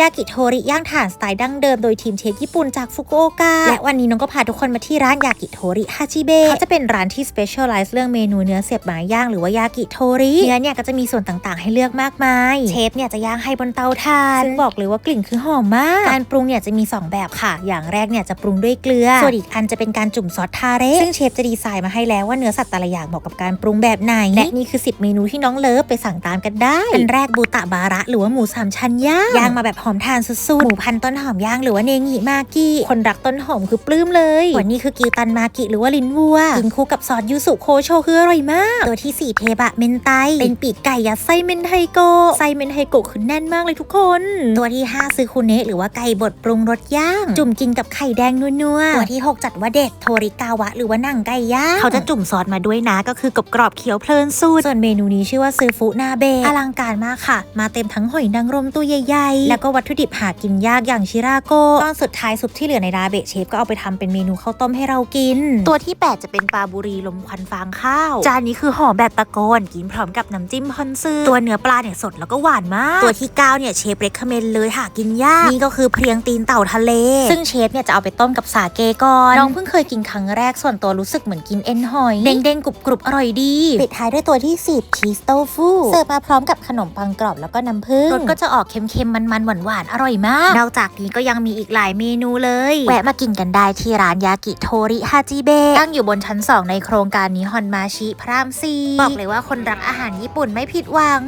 ยากิโทริย่างถ่านสไตล์ดั้งเดิมโดยทีมเชฟญี่ปุ่นจากฟุกุโอกะและวันนี้น้องก็พาทุกคนมาที่ร้านยากิโทริฮาจิเบะเขาจะเป็นร้านที่ specialize เรื่องเมนูเนื้อเสียบไม้ย่างหรือว่ายากิโทริเนื้อเนี่ยก็จะมีส่วนต่างๆ ให้เลือกมากมาย เชฟเนี่ยจะย่างให้บนเตาถ่านซึ่งบอกเลยว่ากลิ่นคือหอมมาก การปรุงเนี่ยจะมี 2 แบบค่ะ อย่างแรกเนี่ยจะปรุงด้วยเกลือส่วนอีกอันจะเป็นการจุ่มซอสทาเร่ซึ่งเชฟจะดีไซน์มาให้แล้วว่าเนื้อสัตว์แต่ละอย่างเหมาะกับการปรุงแบบไหนและนี่คือ 10 เมนูที่น้องเลิฟไปสั่งตามกันได้อันแรกบูตะบาระหรือว่าหมูสามชั้นย่างย่างมาแบบหอมทานสุดๆหมูพันต้นหอมย่างหรือว่าเนงิมากิคนรักต้นหอมคือปลื้มเลยส่วนนี้คือกิวตันมากิหรือว่าลิ้นวัวกินคู่กับซอสยูสุโคโชคืออร่อยมาก ตัวที่ 4 เทบะเมนไตเป็นปีกไก่ยัดไส้เมนไทโกไส้เมนไทโกคือแน่นมากเลยทุกคน ตัวที่ 5 ซื้อคูเนะหรือว่าไก่บดปรุงรสย่าง จุ่มกินกับไข่แดงนัวๆตัวที่ 6 จัดว่าเด็ดโทริกาวะ หรือว่าหนังไก่ย่างเขาจะจุ่มซอสมาด้วยนะก็คือกรอบกรอบๆเคี้ยวเพลินสุดส่วนเมนูนี้ชื่อว่าซือฟุนาเบะอลังการมากค่ะ มาเต็มทั้งหอยนางรมตัวใหญ่ๆ แล้วก็วัตถุดิบหากินยากอย่างชิราโกะตอนสุดท้ายซุปที่เหลือในราเบะเชฟก็เอาไปทำเป็นเมนูข้าวต้มให้เรากิน ตัวที่ 8 จะเป็นปลาบุรีลมควันฟางข้าว จานนี้คือหอมแบบตะโกนกินพร้อมกับน้ำจิ้มพอนซึตัวเนื้อปลาเนี่ยสดแล้วก็หวานมาก ตัวที่ 9 เนี่ยเชฟเรคคเมนเลยหากินยาก นี่ก็คือเพลียงตีนเต่าทะเล ซึ่งเชฟเนี่ยจะเอาไปต้มกับสาเกก่อน น้องเพิ่งเคยกินครั้งแรกส่วนตัวรู้สึกเหมือนกินเอ็นหอยเด้งๆกรุบๆอร่อยดีปิดท้ายด้วยตัวที่10ชีสโตฟูเสิร์ฟมาพร้อมกับขนมปังกรอบแล้วก็น้ำผึ้งรสก็จะออกเค็มๆมันๆหวานๆอร่อยมาก นอกจากนี้ก็ยังมีอีกหลายเมนูเลย แวะมากินกันได้ที่ร้านยากิโทริฮาจิเบะตั้งอยู่บนชั้น 2 ในโครงการนิฮอนมาชิพรามซีบอกเลยว่าคนรักอาหารญี่ปุ่นไม่ผิดหวัง